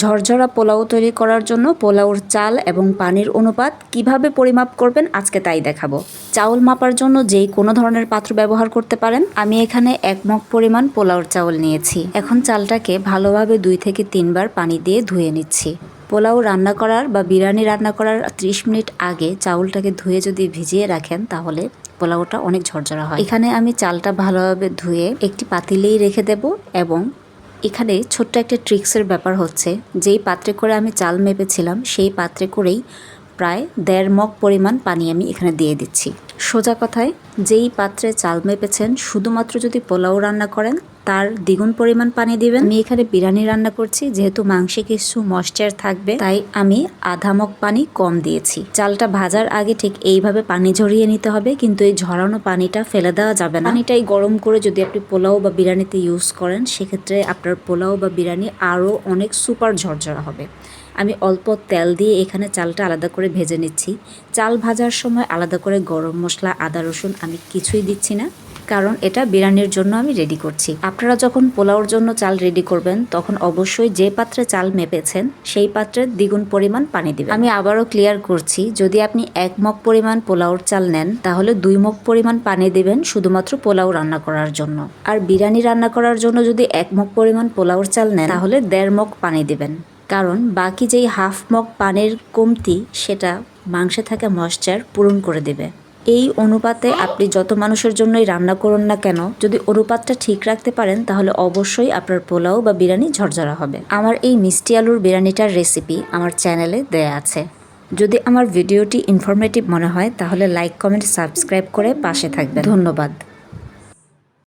ঝরঝরা পোলাও তৈরি করার জন্য পোলাওর চাল এবং পানির অনুপাত কীভাবে পরিমাপ করবেন আজকে তাই দেখাবো। চাউল মাপার জন্য যেই কোনো ধরনের পাত্র ব্যবহার করতে পারেন। আমি এখানে এক মগ পরিমাণ পোলাওর চাউল নিয়েছি। এখন চালটাকে ভালোভাবে দুই থেকে তিনবার পানি দিয়ে ধুয়ে নিচ্ছি। পোলাও রান্না করার বা বিরিয়ানি রান্না করার 30 মিনিট আগে চাউলটাকে ধুয়ে যদি ভিজিয়ে রাখেন তাহলে পোলাওটা অনেক ঝরঝরা হয়। এখানে আমি চালটা ভালোভাবে ধুয়ে একটি পাতিলেই রেখে দেব এবং এখানে ছোট্ট একটা ট্রিক্সের ব্যাপার হচ্ছে, যেই পাত্রে করে আমি চাল মেপেছিলাম, সেই পাত্রে করেই প্রায় দেড় মগ পরিমাণ পানি আমি এখানে দিয়ে দিচ্ছি। সোজা কথায়, যেই পাত্রে চাল মেপেছেন, শুধুমাত্র যদি পোলাও রান্না করেন তার দ্বিগুণ পরিমাণ পানি দিবেন। আমি এখানে বিরিয়ানি রান্না করছি, যেহেতু মাংসে কিছু ময়শ্চার থাকবে, তাই আমি আধা মগ পানি কম দিয়েছি। চালটা ভাজার আগে ঠিক এইভাবে পানি ঝরিয়ে নিতে হবে, কিন্তু এই ঝরানো পানিটা ফেলে দেওয়া যাবে না। পানিটাই গরম করে যদি আপনি পোলাও বা বিরিয়ানিতে ইউজ করেন, সেক্ষেত্রে আপনার পোলাও বা বিরিয়ানি আরও অনেক সুপার ঝরঝরা হবে। আমি অল্প তেল দিয়ে এখানে চালটা আলাদা করে ভেজে নিচ্ছি। চাল ভাজার সময় আলাদা করে গরম মশলা, আদা, রসুন আমি কিছুই দিচ্ছি না। কারণ এটা বিরিয়ানির জন্য আমি রেডি করছি। আপনারা যখন পোলাওর জন্য চাল রেডি করবেন, তখন অবশ্যই যে পাত্রে চাল মেপেছেন, সেই পাত্রে দ্বিগুণ পরিমাণ পানি দিবেন। আমি আবারও ক্লিয়ার করছি, যদি আপনি এক মগ পরিমাণ পোলাওর চাল নেন, তাহলে দুই মগ পরিমাণ পানি দিবেন শুধুমাত্র পোলাও রান্না করার জন্য। আর বিরিয়ানি রান্না করার জন্য যদি এক মগ পরিমাণ পোলাওর চাল নেন, তাহলে দেড় মগ পানি দিবেন। কারণ বাকি যেই হাফ মগ পানির কমতি, সেটা মাংসে থাকা ময়শ্চার পূরণ করে দেবে। এই অনুপাতে আপনি যত মানুষের জন্যই রান্না করুন না কেন, যদি অনুপাতটা ঠিক রাখতে পারেন, তাহলে অবশ্যই আপনার পোলাও বা বিরিয়ানি ঝরঝরা হবে। আমার এই মিষ্টি আলুর বিরিয়ানিটার রেসিপি আমার চ্যানেলে দেয়া আছে। যদি আমার ভিডিওটি ইনফরমেটিভ মনে হয়, তাহলে লাইক কমেন্ট সাবস্ক্রাইব করে পাশে থাকবেন। ধন্যবাদ।